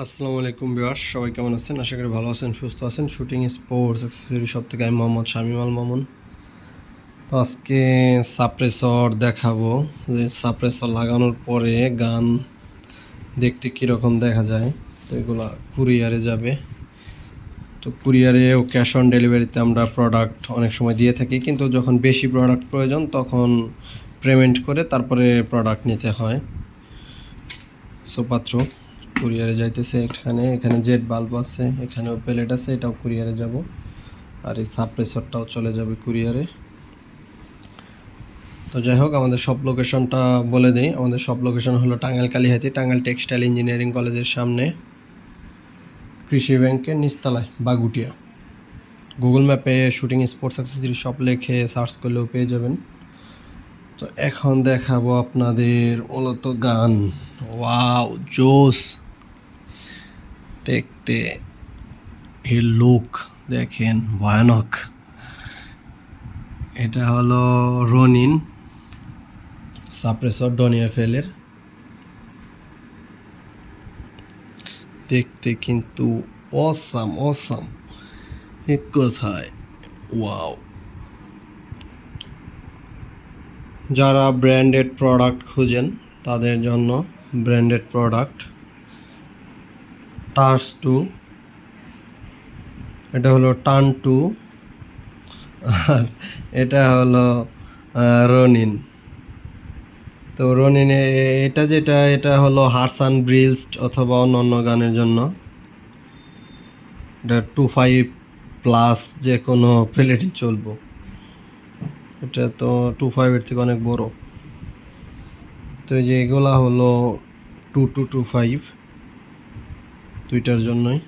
আসসালামু আলাইকুম বিয়ার সবাই কেমন আছেন? আশা করি ভালো আছেন, সুস্থ আছেন। শুটিং স্পোর্টস অ্যাক্সেসরি সব থেকে আমি মোহাম্মদ শামিম আল মামুন। তো আজকে সাপ্রেসর দেখাবো। যে সাপ্রেসর লাগানোর পরে গান দেখতে কীরকম দেখা যায়, তো এগুলা কুরিয়ারে যাবে। তো কুরিয়ারে ও ক্যাশ অন ডেলিভারিতে আমরা প্রোডাক্ট অনেক সময় দিয়ে থাকি, কিন্তু যখন বেশি প্রোডাক্ট প্রয়োজন, তখন পেমেন্ট করে তারপরে প্রোডাক্ট নিতে হয়। সোপাত্র কুরিয়ারে যাইতেছে এখানে। এখানে জেট বাল্ব আছে, এখানেও প্লেট আছে, এটাও কুরিয়ারে যাব। আর এই সাপ্রেসরটাও চলে যাবে কুরিয়ারে। তো যাই হোক, আমাদের সব লোকেশনটা বলে দিই। আমাদের সব লোকেশন হলো টাঙ্গাইল কালীহাতি টাঙ্গাইল টেক্সটাইল ইঞ্জিনিয়ারিং কলেজের সামনে। কৃষি ব্যাংকের নিচতলায়, বাগুটিয়া। গুগল ম্যাপে শুটিং স্পোর্টস অ্যাক্সেসরি সব লেখে সার্চ করলেও পেয়ে যাবেন। তো এখন দেখাবো আপনাদের মূলত গান। ওয়াও জোস দেখতে। এর লোক দেখেন, ভয়ানক। এটা হলো রনিন সাপ্রেসর ডনিয়া ফেলের দেখতে কিন্তু অসাম অসাম এক কথায়? ওয়াও যারা ব্র্যান্ডেড প্রোডাক্ট খুঁজেন, তাদের জন্য ব্র্যান্ডেড প্রোডাক্ট টার্স টু। এটা হলো টান টু। আর এটা হলো রনিন। তো রনিনে এটা যেটা, এটা হলো হারসান ব্রিলস অথবা অন্য অন্য গানের জন্য। এটা টু ফাইভ প্লাস যে কোনো প্লেটই চলবো। এটা তো টু ফাইভের থেকে অনেক বড়। তো যে এগুলা হলো টু টু টু ফাইভ। দুইটার জন্যই।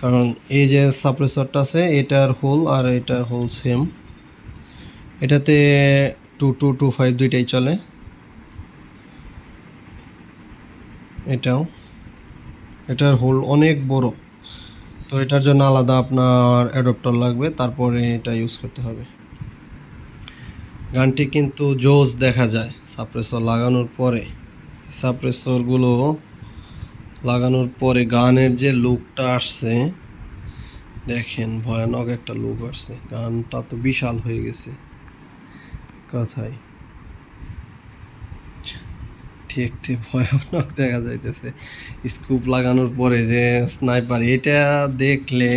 কারণ এই যে সাপ্রেসরটা আছে, এটার হোল আর এটার হোল সেম এটাতে টু টু টু ফাইভ দুইটাই চলে। এটাও। এটার হোল অনেক বড়। তো এটার জন্য আলাদা আপনার অ্যাডপ্টার লাগবে, তারপরে এটা ইউজ করতে হবে। গানটি কিন্তু জোস দেখা যায় সাপ্রেসর লাগানোর পরে। সাপ্রেসরগুলো লাগানোর পরে গানের যে লুকটা আসছে, দেখেন ভয়ানক একটা লুক আসছে। গানটা তো বিশাল হয়ে গেছে। কথাই। দেখতে ভয়ানক দেখা যাইতেছে। স্কুপ লাগানোর পরে যে স্নাইপার, এটা দেখলে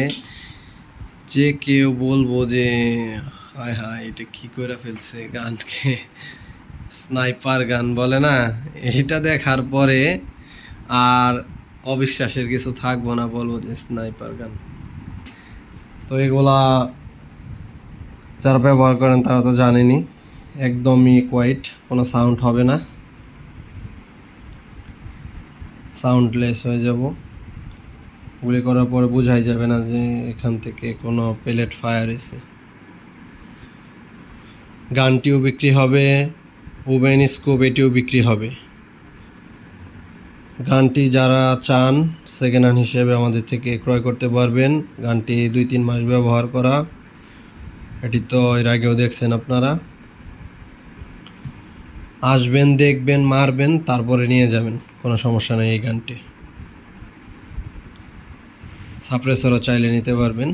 যে কেউ বলব যে, হায় হায়, এটা কি করে ফেলছে গানকে? স্নাইপার গান বলে না? এটা দেখার পরে আর অবিশ্বাসের কিছু থাকব না বলব যে স্নাইপার গান তো এগুলা যারা ব্যবহার করেন তারা তো জানেনি একদমই কোয়াইট কোনো সাউন্ড হবে না। সাউন্ডলেস হয়ে যাব। গুলি করার পরে বোঝাই যাবে না যে এখান থেকে কোনো পেলেট ফায়ার এসে। গানটিও বিক্রি হবে ওভেন স্কোপ এটিও বিক্রি হবে। গানটি যারা চান সেকেন্ড হ্যান্ড হিসেবে আমাদের থেকে ক্রয় করতে পারবেন। গানটি দুই, তিন মাস ব্যবহার করা। এটি তো এর আগেও দেখছেন আপনারা। আসবেন, দেখবেন, মারবেন, তারপরে নিয়ে যাবেন। কোনো সমস্যা নেই এই গানটি। সাপ্রেসরও চাইলে নিতে পারবেন।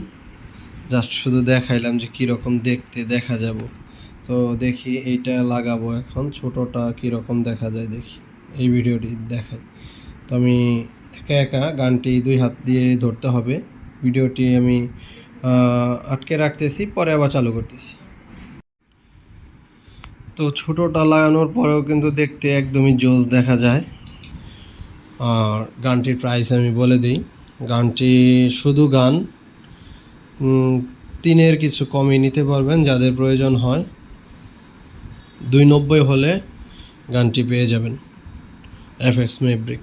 জাস্ট শুধু দেখাইলাম যে কীরকম দেখতে দেখা যাব। তো দেখি এইটা লাগাবো এখন, ছোটোটা কীরকম দেখা যায় দেখি। এই ভিডিওটি দেখাই তো আমি একা একা গানটি দুই হাত দিয়ে ধরতে হবে। ভিডিওটি আমি আটকে রাখতেছি, পরে আবার চালু করতেছি। তো ছোটোটা লাগানোর পরেও কিন্তু দেখতে একদমই জোস দেখা যায়। আর গানটির প্রাইস আমি বলে দিই। গানটি শুধু গান তিনের কিছু কমই নিতে পারবেন যাদের প্রয়োজন হয়। দুই নব্বই হলে গানটি পেয়ে যাবেন। fx maybrick